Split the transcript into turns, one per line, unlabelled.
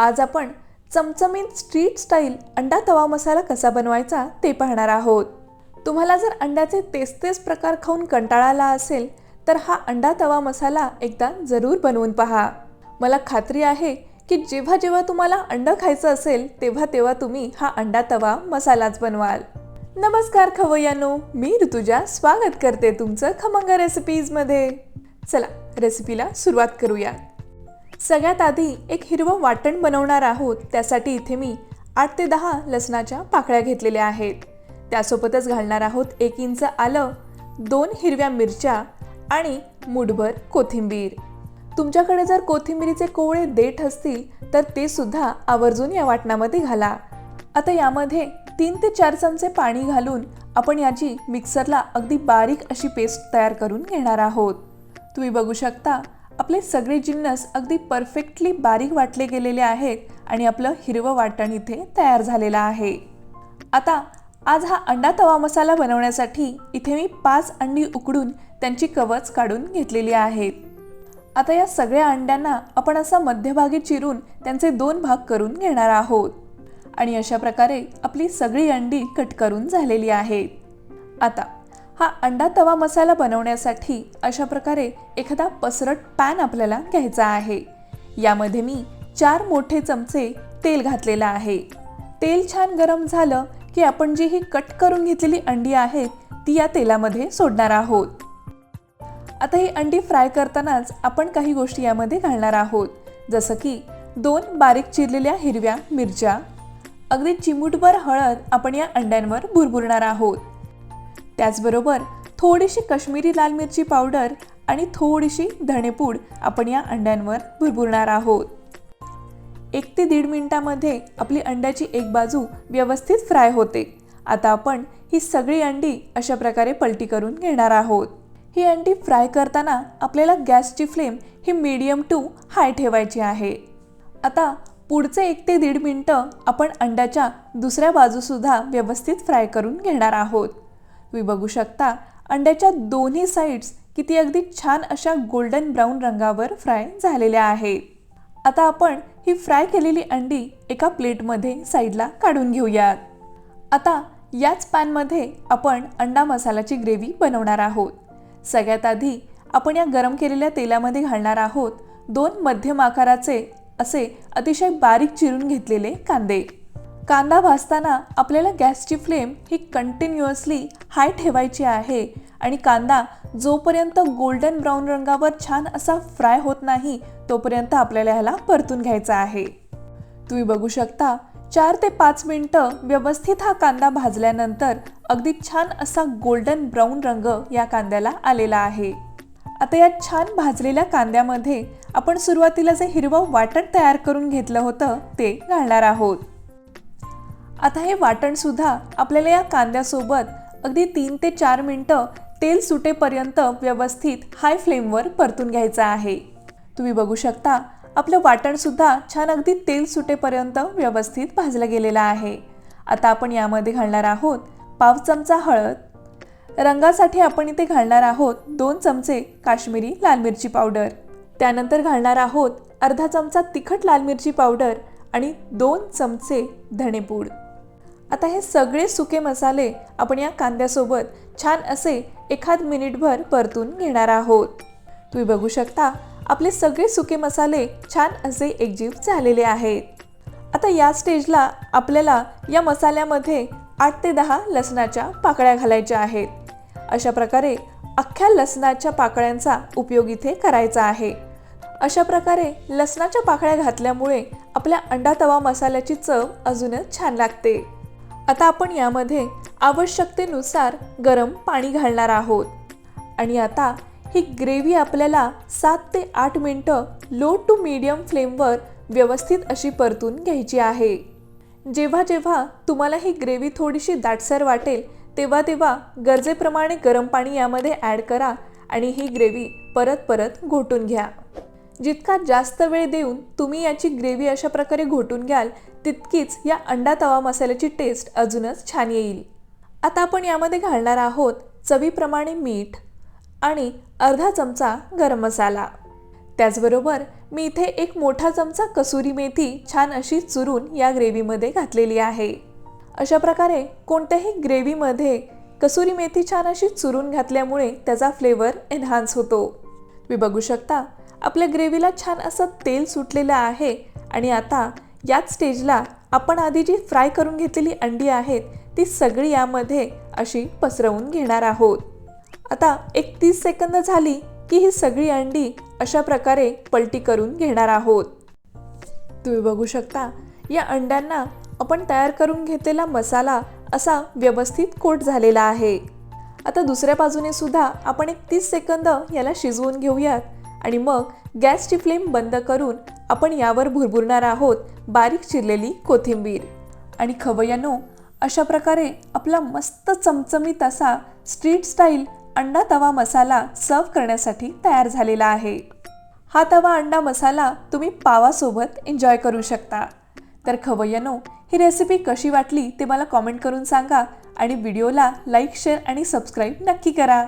आज आपण चमचमीत स्ट्रीट स्टाईल अंडा तवा मसाला कसा बनवायचा ते पाहणार आहोत. तुम्हाला जर अंड्याचे तेच तेच प्रकार खाऊन कंटाळा आला असेल तर हा अंडा तवा मसाला एकदा जरूर बनवून पहा. मला खात्री आहे की जेव्हा जेव्हा तुम्हाला अंड खायचं असेल तेव्हा तेव्हा तुम्ही हा अंडा तवा मसालाच बनवाल. नमस्कार खवय्यानो मी ऋतुजा स्वागत करते तुमचं खमंग रेसिपीजमध्ये चला रेसिपीला सुरुवात करूया सगळ्यात आधी एक हिरवं वाटण बनवणार आहोत. त्यासाठी इथे मी आठ ते दहा लसणाच्या पाकळ्या घेतलेल्या आहेत. त्यासोबतच घालणार आहोत एक इंच आलं दोन हिरव्या मिरच्या आणि मुठभर कोथिंबीर. तुमच्याकडे जर कोथिंबीरीचे कोवळे देठ असतील तर ते सुद्धा आवर्जून या वाटणामध्ये घाला. आता यामध्ये तीन ते चार चमचे पाणी घालून आपण याची मिक्सरला अगदी बारीक अशी पेस्ट तयार करून घेणार आहोत. तुम्ही बघू शकता आपले सगळे जिन्नस अगदी परफेक्टली बारीक वाटले गेलेले आहेत आणि आपलं हिरवं वाटण इथे तयार झालेलं आहे. आता आज हा अंडा तवा मसाला बनवण्यासाठी इथे मी पाच अंडी उकडून त्यांची कवच काढून घेतलेली आहेत आता या सगळ्या अंड्यांना आपण असा मध्यभागी चिरून त्यांचे दोन भाग करून घेणार आहोत. आणि अशा प्रकारे आपली सगळी अंडी कट करून झालेली आहेत. आता हा अंडा तवा मसाला बनवण्यासाठी अशा प्रकारे एखादा पसरट पॅन आपल्याला घ्यायचा आहे. यामध्ये मी चार मोठे चमचे तेल घातलेलं आहे. तेल छान गरम झालं की आपण जी ही कट करून घेतलेली अंडी आहेत ती या तेलामध्ये सोडणार आहोत. आता ही अंडी फ्राय करतानाच आपण काही गोष्टी यामध्ये घालणार आहोत. जसं की दोन बारीक चिरलेल्या हिरव्या मिरच्या. अगदी चिमूटभर हळद आपण या अंड्यांवर भुरभुरणार आहोत. त्याचबरोबर थोडीशी कश्मीरी लाल मिरची पावडर आणि थोडीशी धणेपूड आपण या अंड्यांवर भुरभुरणार आहोत. एक ते दीड मिनिटामध्ये आपली अंड्याची एक बाजू व्यवस्थित फ्राय होते. आता आपण ही सगळी अंडी अशा प्रकारे पलटी करून घेणार आहोत. ही अंडी फ्राय करताना आपल्याला गॅसची फ्लेम ही मीडियम टू हाय ठेवायची आहे. आता पुढचे एक ते दीड मिनटं आपण अंड्याच्या दुसऱ्या बाजूसुद्धा व्यवस्थित फ्राय करून घेणार आहोत. तुम्ही बघू शकता. अंड्याच्या दोन्ही साईड्स किती अगदी छान अशा गोल्डन ब्राऊन रंगावर फ्राय झालेल्या आहेत. आता आपण ही फ्राय केलेली अंडी एका प्लेटमध्ये साईडला काढून घेऊयात. आता याच पॅनमध्ये आपण अंडा मसाल्याची ग्रेव्ही बनवणार आहोत. सगळ्यात आधी आपण या गरम केलेल्या तेलामध्ये घालणार आहोत दोन मध्यम आकाराचे असे अतिशय बारीक चिरून घेतलेले कांदे. कांदा भाजताना आपल्याला गॅसची फ्लेम ही कंटिन्युअसली हाय ठेवायची आहे आणि कांदा जोपर्यंत गोल्डन ब्राऊन रंगावर छान असा फ्राय होत नाही तोपर्यंत आपल्याला ह्याला परतून घ्यायचा आहे. तुम्ही बघू शकता चार ते पाच मिनटं व्यवस्थित हा कांदा भाजल्यानंतर अगदी छान असा गोल्डन ब्राऊन रंग या कांद्याला आलेला आहे. आता या छान भाजलेल्या कांद्यामध्ये आपण सुरुवातीला जे हिरवं वाटण तयार करून घेतलं होतं ते घालणार आहोत. आता हे वाटणसुद्धा आपल्याला या कांद्यासोबत अगदी तीन ते चार मिनटं तेल सुटेपर्यंत व्यवस्थित हाय फ्लेमवर परतून घ्यायचं आहे. तुम्ही बघू शकता आपलं वाटणसुद्धा छान अगदी तेल सुटेपर्यंत व्यवस्थित भाजलं गेलेलं आहे. आता आपण यामध्ये घालणार आहोत पाव चमचा हळद. रंगासाठी आपण इथे घालणार आहोत दोन चमचे काश्मीरी लाल मिरची पावडर. त्यानंतर घालणार आहोत अर्धा चमचा तिखट लाल मिरची पावडर आणि दोन चमचे धणेपूड. आता हे सगळे सुके मसाले आपण या कांद्यासोबत छान असे एखाद मिनिटभर परतून घेणार आहोत. तुम्ही बघू शकता आपले सगळे सुके मसाले छान असे एकजीव झालेले आहेत. आता या स्टेजला आपल्याला या मसाल्यामध्ये आठ ते दहा लसणाच्या पाकळ्या घालायच्या आहेत. अशा प्रकारे अख्ख्या लसणाच्या पाकळ्यांचा उपयोग इथे करायचा आहे. अशा प्रकारे लसणाच्या पाकळ्या घातल्यामुळे आपल्या अंडा तवा मसाल्याची चव अजूनच छान लागते. आता आपण यामध्ये आवश्यकतेनुसार गरम पाणी घालणार आहोत. आणि आता ही ग्रेव्ही आपल्याला सात ते आठ मिनटं लो टू मीडियम फ्लेमवर व्यवस्थित अशी परतून घ्यायची आहे. जेव्हा जेव्हा तुम्हाला ही ग्रेव्ही थोडीशी दाटसर वाटेल तेव्हा तेव्हा गरजेप्रमाणे गरम पाणी यामध्ये ॲड करा आणि ही ग्रेव्ही परत परत घोटून घ्या. जितका जास्त वेळ देऊन तुम्ही याची ग्रेव्ही अशा प्रकारे घोटून घ्याल तितकीच या अंडा तवा मसाल्याची टेस्ट अजूनच छान येईल. आता आपण यामध्ये घालणार आहोत चवीप्रमाणे मीठ आणि अर्धा चमचा गरम मसाला. त्याचबरोबर मी इथे एक मोठा चमचा कसुरी मेथी छान अशी चुरून या ग्रेव्हीमध्ये घातलेली आहे. अशा प्रकारे कोणत्याही ग्रेव्हीमध्ये कसुरी मेथी छान अशी चुरून घातल्यामुळे त्याचा फ्लेवर एन्हान्स होतो. तुम्ही बघू शकता आपल्या ग्रेव्हीला छान असं तेल सुटलेलं आहे आणि आता याच स्टेजला आपण आधी जी फ्राय करून घेतलेली अंडी आहेत ती सगळी यामध्ये अशी पसरवून घेणार आहोत. आता एक तीस सेकंद झाली की ही सगळी अंडी अशा प्रकारे पलटी करून घेणार आहोत. तुम्ही बघू शकता या अंड्यांना आपण तयार करून घेतलेला मसाला असा व्यवस्थित कोट झालेला आहे. आता दुसऱ्या बाजूने सुद्धा आपण एक तीस सेकंद याला शिजवून घेऊयात. आणि मग गॅसची फ्लेम बंद करून आपण यावर भुरभुरणार आहोत बारीक चिरलेली कोथिंबीर. आणि खवय्यानो अशा प्रकारे आपला मस्त चमचमीत असा स्ट्रीट स्टाईल अंडा तवा मसाला सर्व करण्यासाठी तयार झालेला आहे. हा तवा अंडा मसाला तुम्ही पावासोबत एन्जॉय करू शकता. तर खवय्यानो ही रेसिपी कशी वाटली ते मला कॉमेंट करून सांगा. आणि व्हिडिओला लाईक शेअर आणि सबस्क्राईब नक्की करा.